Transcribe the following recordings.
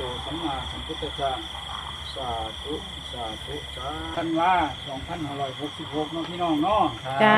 โตสัมมาสัมพุทธัสสะสาธุสาธุสาท่านว่า2566เนาะพี่น้องเนาะจ้า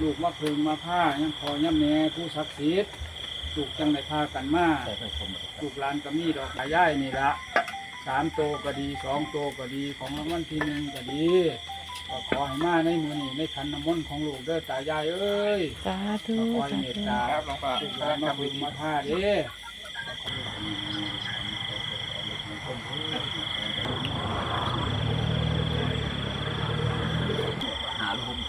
ลูกมาพึงมาผ้ายังพอย่ำแหน่ผู้ศักดิ์สิทธิ์ลูกจังได้พากันมาลูกหลานก็มีดอกตายายนี่ละสามโตก็ดีสองโตก็ดีของรางวัลที่หนึ่งก็ดีก็ขอให้มาในมือนี้ในขันน้ำมนต์ของลูกเด้อตายายเอ้ยสาธุขอให้สาเมตธุตาลูกหลานมาพึงมาผ้าเด้อ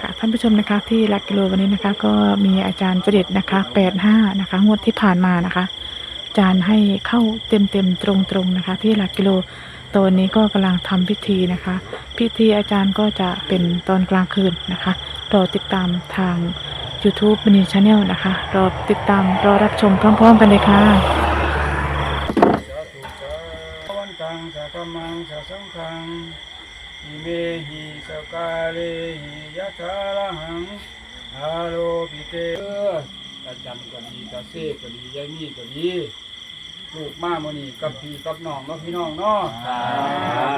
ค่ะท่านผู้ชมนะคะที่หลักกิโลวันนี้นะคะ ก็มีอาจารย์เจริญนะคะแปดห้านะคะงวดที่ผ่านมานะคะ อาจารย์ให้เข้าเต็มเต็มๆตรงๆนะคะ ที่หลักกิโลตอนนี้ก็กำลังทำพิธีนะคะ พิธีอาจารย์ก็จะเป็นตอนกลางคืนนะคะรอติดตามทาง YouTube มินิชาแนลนะคะรอติดตามรอรับชมพร้อม ๆ กันเลยค่ะ งสะสังฆังอิเมหิสกาเลหิยะถาระหังฮาโลปิเตเออตาจันก็ดีตาเซ่ก็ดียายมีก็ดีลูกมาโมอนี่กับพี่กับน้องเนาะพี่น้องเนาะ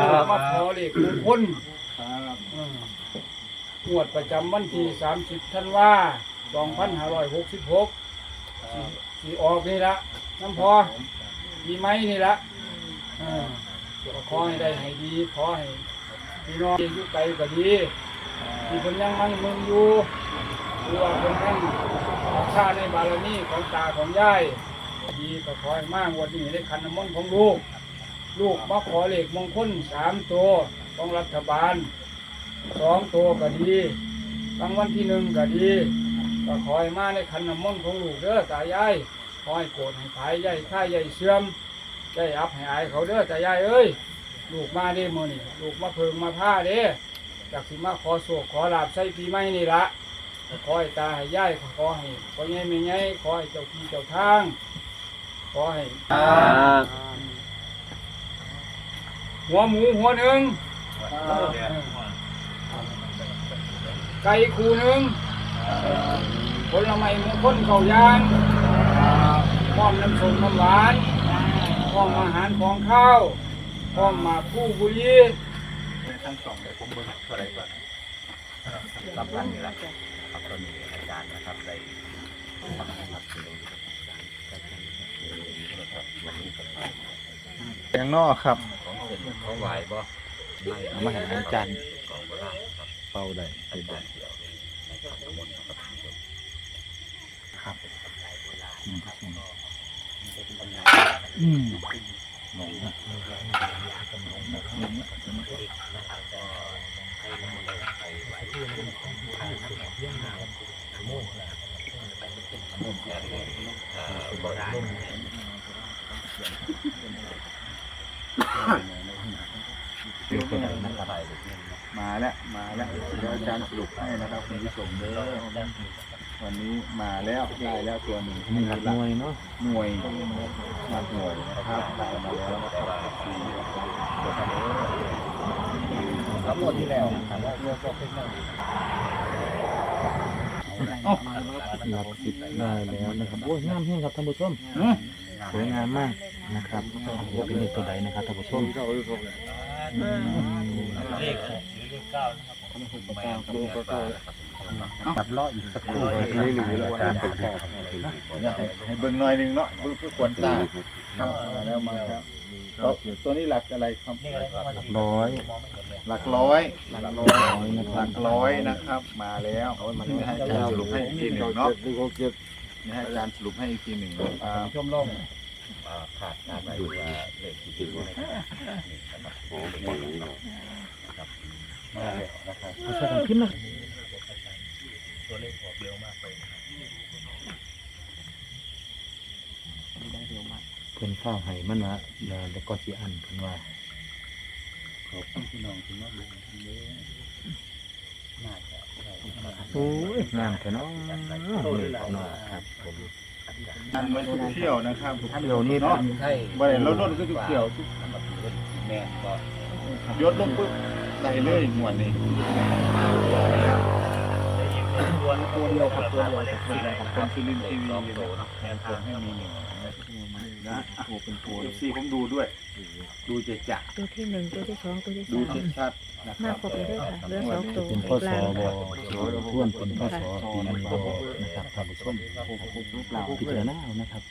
ลูกมาขอเลขมงคลอืมงวดประจำวันที่30ธันวา2566สีสีออกนี่ละน้ำพอมีไม้นี่ละเออก็ ขอให้ได้ให้ดี ขอให้พี่น้องอยู่ไกลก็ดีที่คนยังมั่งมึงอยู่หรือว่าคนยังข้าในบารมีของตาของยายดีก็ขอให้มากวันนี้ได้ขันน้ำมนต์ของลูก ลูกมาขอเลขมงคลสามตัวของรัฐบาลสองตัวก็ดีรางวัลที่หนึ่งก็ดีก็ขอให้มาในขันน้ำมนต์ของลูกเด้อตายายขอให้โกรธให้ภายยายข้ายายเสื่อม ยายอับให้อายเขาเด้อตายายเอ้ยลูกมาเด้มือนี่ลูกมาเพิงมาผ้าเด้จากสิมาขอโศกขอลาบใส่ปีใหม่นี่ละก็ขอให้ตาให้ยายขอให้ขอใหญ่ไม่ใหญ่ขอให้เจ้าที่เจ้าทาง ขอให้หัวหมูหัวหนึ่งไก่คู่หนึ่งผลไม้มงคลเข่ายางพร้อมน้ำส้มน้ำหวาน พร้อมอาหารของข้าวพร้อมหมากคู่บุรีทั้งสองเลยผมเบิ่งเท่าไหรก่อนรับพันนี่แหละครับตอนนี้อาจารย์นะครับได้ฟังนะครับวันนี้ก็แตงนอกครับของเส้นของไหวบ่เอามาให้อาจารย์ของโบราณครับเป่าได้อาจารย์เดียวในขันน้ำมนต์ครับท่านผู้ชมครับ อืมเดี๋ยวคนไหนนะครับมาแล้ว มาแล้วเดี๋ยวอาจารย์สรุปให้นะครับคุณผู้ชมเด้อ วันนี้มาแล้วได้แล้วตัวหนึ่งนี่หลักหน่วยเนาะหน่วยหลักหน่วยนะครับได้มาแล้วนะครับสี่แล้วหมดที่แล้วครับหลักสิบได้แล้วนะครับโอ้ยงามแห้งครับท่านผู้ชมสวยงามมากนะครับโอ้โหเป็นเลขตัวใดนะครับท่านผู้ชมเลขหกหรือเลขเก้านะครับไม่เอาตัวก็ก็ ตัดเลาะอีกสักครู่นี่หรืออาจารย์เป็นแค่ให้เบิ่งหน่อยหนึงเนาะเบิ่งเพื่อควรตาครับมาแล้วมาแล้วตัวตัวนี้หลักอะไรครับหลักร้อย หลักร้อยหลักร้อยหลักร้อยนะครับ มาแล้วนี่ให้อาจารย์สรุปให้อีกทีหนึ่งเนาะนี่ให้อาจารย์สรุปให้อีกทีหนึ่งอ่าชมล่มขาดขาดไปว่าเลขที่ติดนะครับนี่นะครับโอ้โหครับมาแล้วนะครับใส่พิมพ์นะ ตัวเลขออกเร็วมากเลยนะครับเพิ่นข้าวไห้มันนะแล้วก็สิอันเพิ่นว่าขอบคุณพี่น้องที่มาดูเยอะน่าจะได้ครับโอ้ยงามแท้เนาะเลยเนาะครับผมอันมันทุกเที่ยวนะครับทุกเที่ยวนี่เนาะใช่บ่ได้เราโดนก็ทุกเที่ยวทุกสำหรับเป็นแม่ก็ยศลงปุ๊บได้เลยหมวดนี้ ตัวเดียวครับตัวเดียวครับตัวเดียวคนฟิลิปทีวีลองนะโตเนาะแทนคนให้มีหนึ่งนะตัวเป็นตัวซีผมดูด้วย ดูเจจะตัวที่หนึ่งตัวที่สองตัวที่ดูสามชัดๆนะคมารับครบเลยด้วยค่ะเรื่องสองตัวเป็นในพ่อสลางบท่วนเป็นพ่อสอปีนี้นะครับท่านผู้ชมหกหกรูปเราพิจารณานะครับ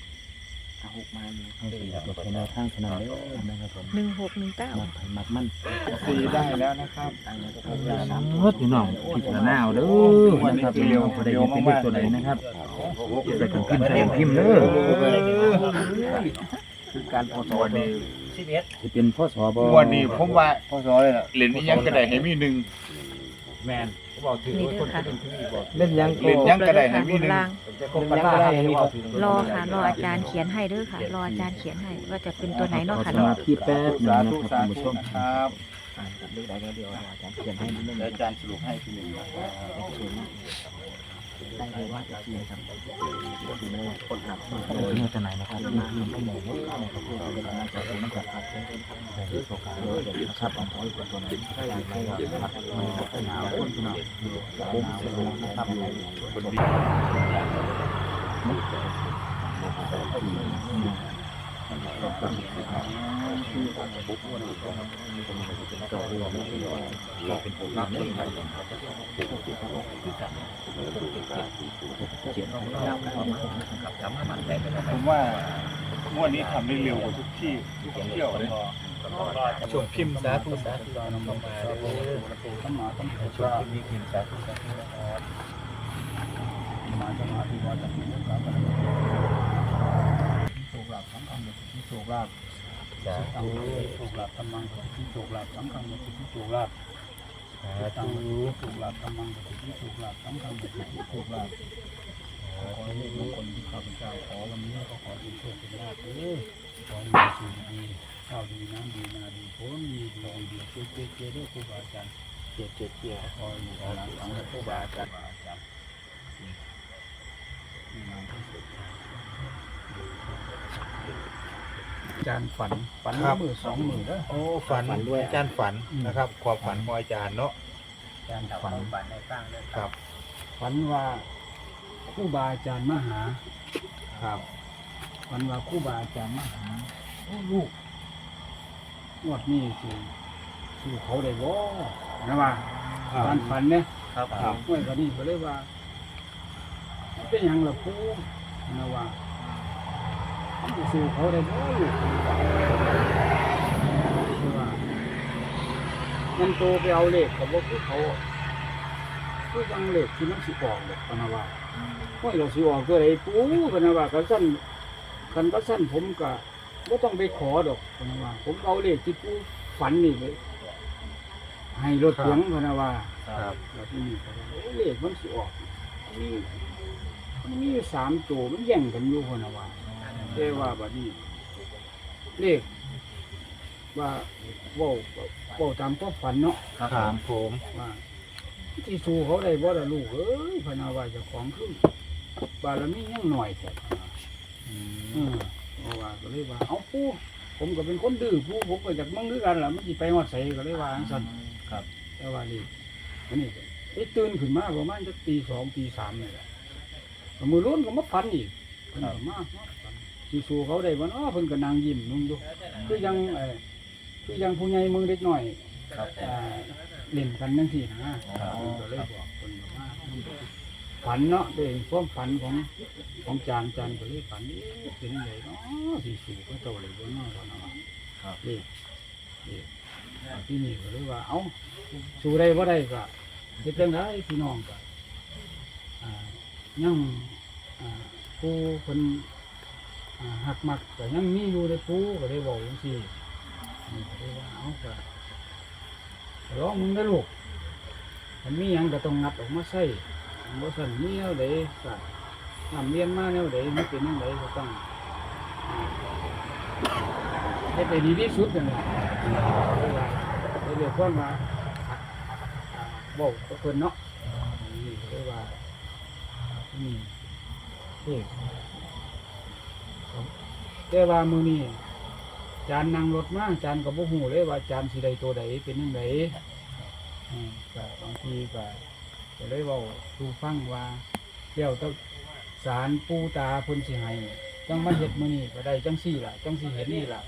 หกมาเลยเอาสีตัวแนวทางขนาดนี้นะครับผมหนึ่งหกหนึ่งเก้ามัดไผ่มัดมันสีได้แล้วนะครับโอ้พี่น้องพิจารณาเอาเด้อนะครับเร็วพอได้ยินเป็นเลขตัวไหนนะครับใส่กันพิมพ์ใส่กันพิมพ์เด้อคือการพอสอนี่จะเป็นพ่อสบวันนี้ผมว่าพอสอเลยล่ะเหรียญนี้ยังกระไดให้มีหนึ่งแมน บอกถือนี่ด้วยค่ะเล่นยังเหรียญยังกระไดให้บมีนหนึ่ง ล่างกบกระต่ายให้บอกถือรอค่ะรออาจารย์เขียนให้เด้อค่ะ รออาจารย์เขียนให้ว่าจะเป็นตัวไหนเนาะค่ะสเนาะมาธิแป๊บนึสางนะธุครับสาท่านธุผู้ชมครับเลขใดเดียวอาจารย์เขียนให้นิดนึงเดี๋ยวอาจารย์สรุปให้ทีหนึ่งนะครับ ได้เลยว่าจะเขียนครับคือไม่คนหักไม่จะไหนนะครับนี่คือไม่หมดนะครับเพื่อเป็นกำลังใจให้นะครับแต่ที่โชคดีนะครับผมขอให้ตัวนั้นได้ได้รับไม่ได้หนาวคนหนาวผมเสียนะครับคนดีเป็นผมรับเลยครับผมว่างวดนี้ทำได้เร็วกว่าทุกที่ทุกเที่ยวเลยช่วงพิมพ์สาธุสาธุนำมาเลยสัมมาสัมพุทช่วงธะพิมพ์พิมพ์สาธุสาธุนะครับมมาสมาธิวาจามิสังกัปปะโชคลาภสังฆังมีโชคลาภาตังโชคลาภธรรมังโชคลาภสังฆังมีโชคลาภสาตังโชคลาภธรรมังมีโชคลาภสังฆังมีโชคลาภขอให้มงคลที่ข้าพเจ้าขอวันนี้ก็ขอเป็นโชคเป็นลาภเด้อขอให้มีสิ่งดีข้าวดีน้ำดีนาดีผลดีดีดีเจ๊เจ๊เจ๊ด้วยครูบาอาจารย์เจ็ดเจ็ดเจ็ดขอให้มีพลังสังครูบาอาจารย์นี่มันที่สุด อาจารย์ฝันฝันมือสองมือแล้วโอ้ฝันด้วย อาจารย์ฝันนะครับความฝันของอาจารย์เนาะอาจารย์ฝันครับฝันว่าครูบาอาจารย์มาหาครับฝันว่าครูบาอาจารย์มาหาโอ้ลูกงวดนี้สิสู่เขาได้บ่นะว่าตอนฝันเนี่ย ครับ ครับ เมื่อวันนี้ก็เลยว่ามันเป็นหยังล่ะครูนะว่า มันจะสู่เขาได้บ่ลูกคือว่ามันโตไปเอาเลขกับว่าคือเขาคือยังเลขที่มันสิออกเลยปะนะว่าโอ้ยเราสิออกตัวไหนปูปะนะว่าก็สั้นกันก็สั้นผมก็ไม่ต้องไปขอดอกปะนะว่าผมเอาเลขที่ปูฝันนี่ไปให้รถเสียงปะนะว่าครับแล้วที่นี่ก็ว่าโอ้เลขมันสิออกมีมันมีอยู่สามตัวมันแย่งกันอยู่คนนะว่า แต่ว่าบัดนี้เลขว่าเว่าเว่าตามความฝันเนาะครับผมว่าที่สู้เขาได้บ่ละลูกเอ้ยพะนาว่าเจะของขึ้นบารมียังหน่อยแต่พะนาเออเพราะว่าก็เลยว่าเอาปู่ผมก็เป็นคนดื้อปู่ผมก็อยากมึงคือกันล่ะมันสิไปฮอดไสก็เลยว่าจังซั่น ครับ แต่ว่านี่อันนี้ก็ไอ้ตื่นขึ้นมาประมาณจะตีสองตีสามนี่แหละก็มือรุ่นก็มาฝันอีกเพิ่นก็มามาฝัน สิสู้เขาได้บ่เนาะเพิ่นก็นั่งยิ้มนุ่งอยู่คือยังเอ่อคือยังผู้ใหญ่มือเด็กน้อยครับอ่าเล่นกันนั่งสี่นะเพิ่นก็เลยบอกคนว่าฝันเนาะเป็นความฝันของของจานจานก็เลยฝันเอ๊ะเป็นยังไงเนาะสิสู่ก็โตเลยบ่เนาะว่าเนาะครับนี่นี่ที่นี่ก็เลยว่าเอ้าสู่ได้บ่ได้ก็เฮ็ดจังไดพี่น้องก็อ่ายังอ่าผู้เพิ่นอ่า หักมักก็ยังมีอยู่ในผู้ก็ได้บอกจังซี่นี่ก็เลยว่าเอาก็ร้องมึงนะลูกมันมีหยังก็ต้องงัดออกมาใส่บ่ซั่นมีแนวใดก็นำเรียนมาแนวใดมันเป็นจังไดก็ต้องให้ไปดีที่สุดนั่นแหละเรียกว่ามาบอกกับเพิ่นเนาะนี่เรียกว่านี่นี่ แต่ว่ามือนี้จานนั่งรถมาจานกับบุหูเลยว่าจานสีใดตัวใดเป็นยังไงอืมก็บางทีก็ก็เลยเว่าดูฟังว่าเดี๋ยวต้องสารปูตาเพิ่นสิให้จังมาเฮ็ดมื้อนี้ก็ได้จังซี่ล่ะจังสิเห็นนี่ล่ะ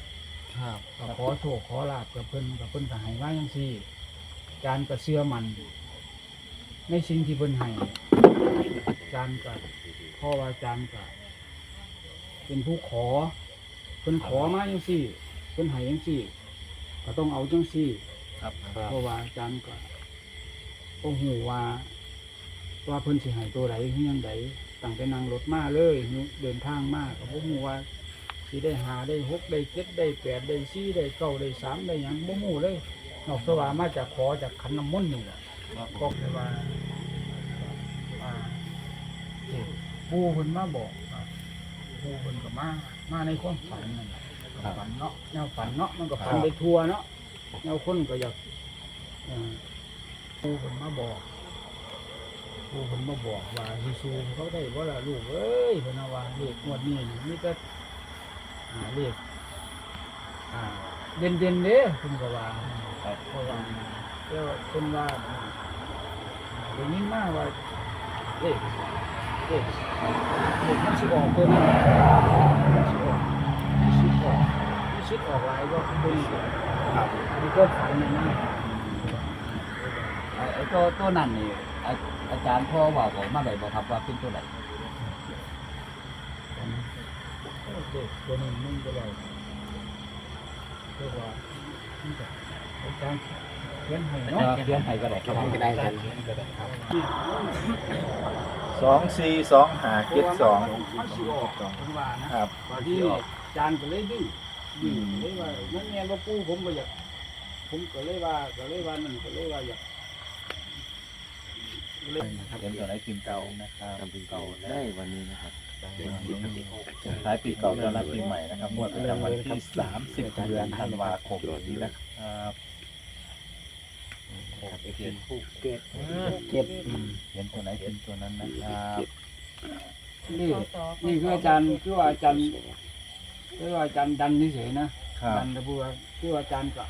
ครับก็ขอโชคขอลาบกับเพิ่นกับเพิ่นก็ให้มาจังซี่การก็เชื่อมันในสิ่งที่เพิ่นให้การก็เพราะว่าการก็ เป็นผู้ขอเพิ่นขอมาจังซี่เพิ่นให้จังซี่ ก็ต้องเอาจังซี่ครับเพราะว่าอาจารย์ก็บ่ฮู้ว่าว่าเพิ่นสิให้ตัวใดคือหยังใดตั้งแต่นั่งรถมาเลยเดินทางมาก็บ่ฮู้ว่าสิได้หาได้หกได้เจ็ดได้แปดได้สี่ได้เก้าได้สามได้หยังบ่ฮู้เลยนอกจากว่ามาจากขอจากขันน้ำมนต์นี่แหละก็คือว่าว่าเด็กปู่เพิ่นมาบอกว่า ปู่เพิ่นก็มา มาในความฝันนั่นแหละฝันเนาะแนวฝันเนาะมันก็ฝันไปทั่วเนาะแนวคนก็อยากเอ่อปู่เพิ่นมาบอกปู่เพิ่นมาบอกว่าฮิซูเขาได้บ่ล่ะลูกเอ้ยเพิ่นว่าเลขงวดนี้นี่มีแต่อ่าเลขอ่าเด่นเด่นๆเด้เพิ่นก็ว่าเพราะว่าเจ้าคนว่าเดี๋ยวนี้มากว่าเด็ก เด็กเด็กมันสิออกตัวนั้นมันสิออกมันสิออกมันสิออกหลายก็คนครับนี่ก็ฝันนะนะไอ้ไอ้ตัวตัวนั้นนี่อาอาจารย์พ่อบอกผมมาได้บ่ครับว่าเป็นตัวไหนเด็กตัวนึงมึงก็ได้เรียกว่าอาจารย์ เขียนให้เนาะเนาะเขียนให้ก็ได้ครับก็ได้กันสองสี่สองหาเจ็ดสองมันสิออกผมว่านะครับบางทีอาจารย์ก็เลยดื้อดื้อเลยว่ามันแม่นว่าปู่ผมก็อยากผมก็เลยว่าก็เลยว่านั่นก็เลยว่าอยากเลยเขียนตัวไหนพิมพ์เก่านะครับทำเป็นเก่าได้วันนี้นะครับท้ายปีเก่าต้อนรับปีใหม่นะครับงวดประจำวันที่สามสิบเดือนธันวาคมนี้นะครับ เจ็ดเจ็ดเขียนตัวไหนพิมพ์ตัวนั้นนะครับนี่นี่คืออาจารย์คือว่าอาจารย์คือว่าอาจารย์ดันเฉยๆนะครับดันแต่พูดว่าคือว่าอาจารย์ก็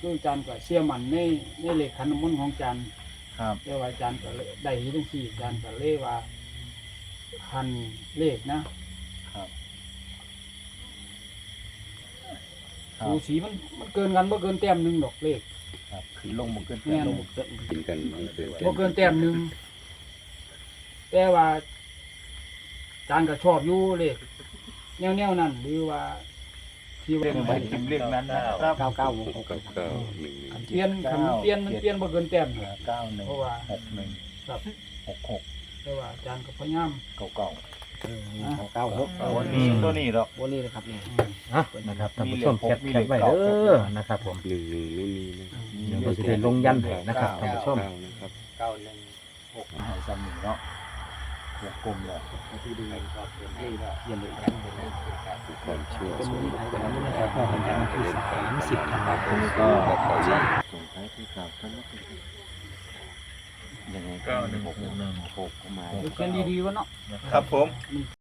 คืออาจารย์ก็เชื่อมั่นในในเลขขันน้ำมนต์ของอาจารย์ครับเรียกว่าอาจารย์ก็เลยได้ที่ทั้งสี่อาจารย์ก็เลยว่าพันเลขนะครับครับสูสีมันมันเกินกันบ่เกินแต้มหนึ่งดอกเลข ครับขึ้นลงบนขึ้นแม่นลงขึ้นกินกันเกิดบ่เกินแต้มหนึ่งแต่ว่าอาจารย์ก็ชอบอยู่เลขแนวๆนั้นหรือว่าที่ว่าเรื่องใบพิมพ์เรื่องนั้นนะครับเก้าเก้าหกหกคันเปลี่ยนคันเปลี่ยนมันเปลี่ยนบ่เกินแต้มเก้าหนึ่งเพราะว่าหกหนึ่งครับหกหกแต่ว่าอาจารย์ก็พยายามเก่าเก่าเก้าหกวันนี้ตัวนี้หรอกวันนี้นะครับเนี่ยอืมนะครับท่านผู้ชมแคปแคปไว้เด้อนะครับ ผมหนึ่งหนึ่งไม่มีนะ เดี๋ยวเราจะได้ลงยันให้นะครับท่านผู้ชมเก้านะครับเก้าหนึ่งหกหายซ้ำหนึ่งเนาะวงกลมเลยที่ดูให้เย็นเลยกันความเชื่อส่วนบุคคลนะครับก็เป็นการที่สามสิบธันวาคมก็ส่งท้ายที่กล่าวกันยังไงก็หนึ่งหกหนึ่งหกมาเขียนดีๆวะเนาะครับผมมัน